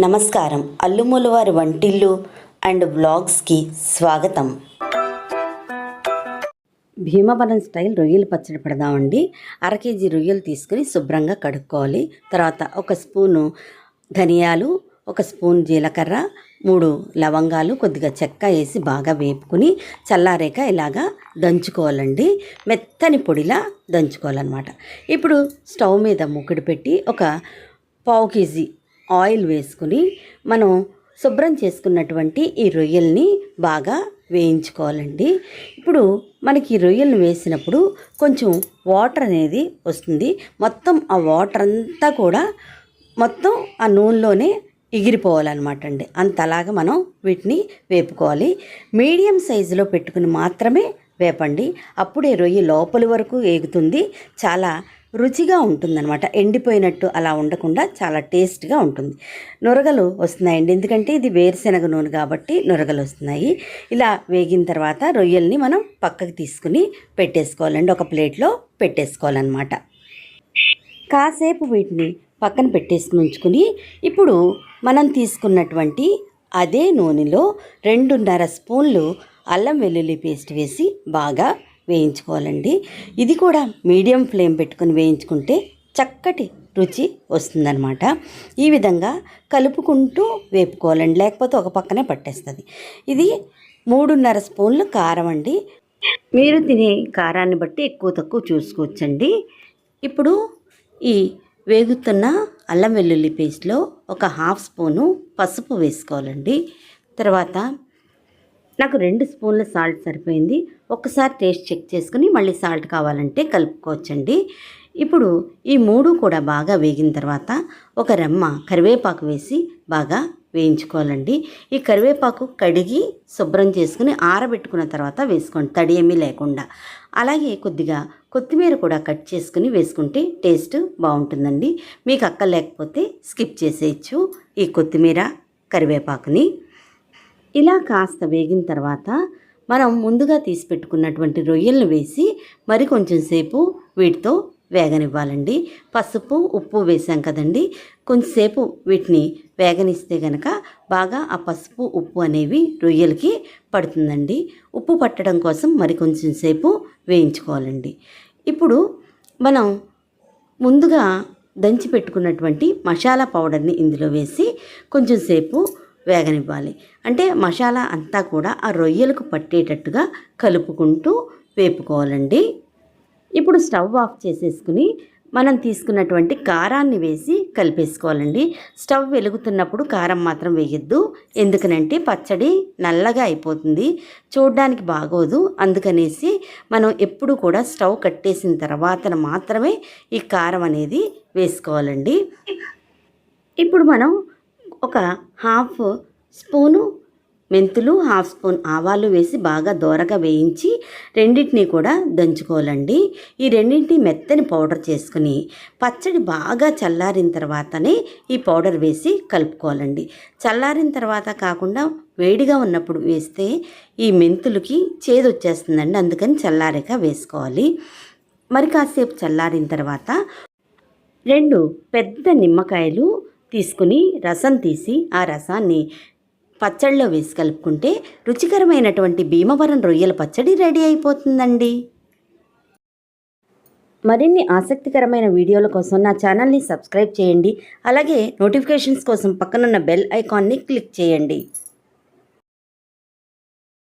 నమస్కారం. అల్లుమూలవారి వంటిల్లు అండ్ బ్లాగ్స్కి స్వాగతం. భీమవరం స్టైల్ రొయ్యలు పచ్చడి పెడదామండి. అర కేజీ రొయ్యలు తీసుకుని శుభ్రంగా కడుక్కోవాలి. తర్వాత ఒక స్పూను ధనియాలు ఒక స్పూన్ జీలకర్ర మూడు లవంగాలు కొద్దిగా చెక్క వేసి బాగా వేపుకుని చల్లారేక ఇలాగా దంచుకోవాలండి. మెత్తని పొడిలా దంచుకోవాలన్నమాట. ఇప్పుడు స్టవ్ మీద మూకుడు పెట్టి ఒక పావు కేజీ ఆయిల్ వేసుకుని మనం శుభ్రం చేసుకున్నటువంటి ఈ రొయ్యల్ని బాగా వేయించుకోవాలండి. ఇప్పుడు మనకి ఈ రొయ్యలను వేసినప్పుడు కొంచెం వాటర్ అనేది వస్తుంది. మొత్తం ఆ వాటర్ అంతా కూడా మొత్తం ఆ నూనెలోనే ఎగిరిపోవాలన్నమాట అండి అంతలాగా మనం వీటిని వేపుకోవాలి. మీడియం సైజులో పెట్టుకుని మాత్రమే వేపండి. అప్పుడే రొయ్య లోపలి వరకు ఏగుతుంది. చాలా రుచిగా ఉంటుందన్నమాట. ఎండిపోయినట్టు అలా ఉండకుండా చాలా టేస్ట్గా ఉంటుంది. నొరగలు వస్తున్నాయండి. ఎందుకంటే ఇది వేరుశెనగ నూనె కాబట్టి నొరగలు వస్తున్నాయి. ఇలా వేగిన తర్వాత రొయ్యల్ని మనం పక్కకి తీసుకుని పెట్టేసుకోవాలండి. ఒక ప్లేట్లో పెట్టేసుకోవాలన్నమాట. కాసేపు వీటిని పక్కన పెట్టేసుకుని ఉంచుకుని ఇప్పుడు మనం తీసుకున్నటువంటి అదే నూనెలో రెండున్నర స్పూన్లు అల్లం వెల్లుల్లి పేస్ట్ వేసి బాగా వేయించుకోవాలండి. ఇది కూడా మీడియం ఫ్లేమ్ పెట్టుకుని వేయించుకుంటే చక్కటి రుచి వస్తుందన్నమాట. ఈ విధంగా కలుపుకుంటూ వేపుకోవాలండి. లేకపోతే ఒక పక్కనే పట్టేస్తుంది. ఇది మూడున్నర స్పూన్లు కారం అండి. మీరు తినే కారాన్ని బట్టి ఎక్కువ తక్కువ చూసుకోవచ్చండి. ఇప్పుడు ఈ వేగుతున్న అల్లం వెల్లుల్లి పేస్ట్లో ఒక హాఫ్ స్పూను పసుపు వేసుకోవాలండి. తర్వాత నాకు రెండు స్పూన్ల సాల్ట్ సరిపోయింది. ఒకసారి టేస్ట్ చెక్ చేసుకుని మళ్ళీ సాల్ట్ కావాలంటే కలుపుకోవచ్చండి. ఇప్పుడు ఈ మూడు కూడా బాగా వేగిన తర్వాత ఒక రెమ్మ కరివేపాకు వేసి బాగా వేయించుకోవాలండి. ఈ కరివేపాకు కడిగి శుభ్రం చేసుకుని ఆరబెట్టుకున్న తర్వాత వేసుకోండి తడి ఏమీ లేకుండా. అలాగే కొద్దిగా కొత్తిమీర కూడా కట్ చేసుకుని వేసుకుంటే టేస్ట్ బాగుంటుందండి. మీకు అక్క లేకపోతే స్కిప్ చేసేయచ్చు ఈ కొత్తిమీర కరివేపాకుని. ఇలా కాస్త వేగిన తర్వాత మనం ముందుగా తీసి పెట్టుకున్నటువంటి రొయ్యలను వేసి మరి కొంచెం సేపు వీటితో వేగనివ్వాలండి. పసుపు ఉప్పు వేసాం కదండి. కొంచెంసేపు వీటిని వేగనిస్తే కనుక బాగా ఆ పసుపు ఉప్పు అనేవి రొయ్యలకి పడుతుందండి. ఉప్పు పట్టడం కోసం మరి కొంచెం సేపు వేయించుకోవాలండి. ఇప్పుడు మనం ముందుగా దంచి పెట్టుకున్నటువంటి మసాలా పౌడర్ని ఇందులో వేసి కొంచెం సేపు వేగనివ్వాలి. అంటే మసాలా అంతా కూడా ఆ రొయ్యలకు పట్టేటట్టుగా కలుపుకుంటూ వేపుకోవాలండి. ఇప్పుడు స్టవ్ ఆఫ్ చేసేసుకుని మనం తీసుకున్నటువంటి కారాన్ని వేసి కలిపేసుకోవాలండి. స్టవ్ వెలుగుతున్నప్పుడు కారం మాత్రం వేయద్దు. ఎందుకనంటే పచ్చడి నల్లగా అయిపోతుంది. చూడడానికి బాగోదు. అందుకనేసి మనం ఎప్పుడు కూడా స్టవ్ కట్టేసిన తర్వాత మాత్రమే ఈ కారం అనేది వేసుకోవాలండి. ఇప్పుడు మనం ఒక హాఫ్ స్పూను మెంతులు హాఫ్ స్పూన్ ఆవాలు వేసి బాగా దోరగా వేయించి రెండింటినీ కూడా దంచుకోవాలండి. ఈ రెండింటిని మెత్తని పౌడర్ చేసుకుని పచ్చడి బాగా చల్లారిన తర్వాతనే ఈ పౌడర్ వేసి కలుపుకోవాలండి. చల్లారిన తర్వాత కాకుండా వేడిగా ఉన్నప్పుడు వేస్తే ఈ మెంతులకి చేదు వచ్చేస్తుందండి. అందుకని చల్లారాక వేసుకోవాలి. మరి కాసేపు చల్లారిన తర్వాత రెండు పెద్ద నిమ్మకాయలు తీసుకుని రసం తీసి ఆ రసాన్ని పచ్చడిలో వేసి కలుపుకుంటే రుచికరమైనటువంటి భీమవరం రొయ్యల పచ్చడి రెడీ అయిపోతుందండి. మరిన్ని ఆసక్తికరమైన వీడియోల కోసం నా ఛానల్ని సబ్స్క్రైబ్ చేయండి. అలాగే నోటిఫికేషన్స్ కోసం పక్కనున్న బెల్ ఐకాన్ని క్లిక్ చేయండి.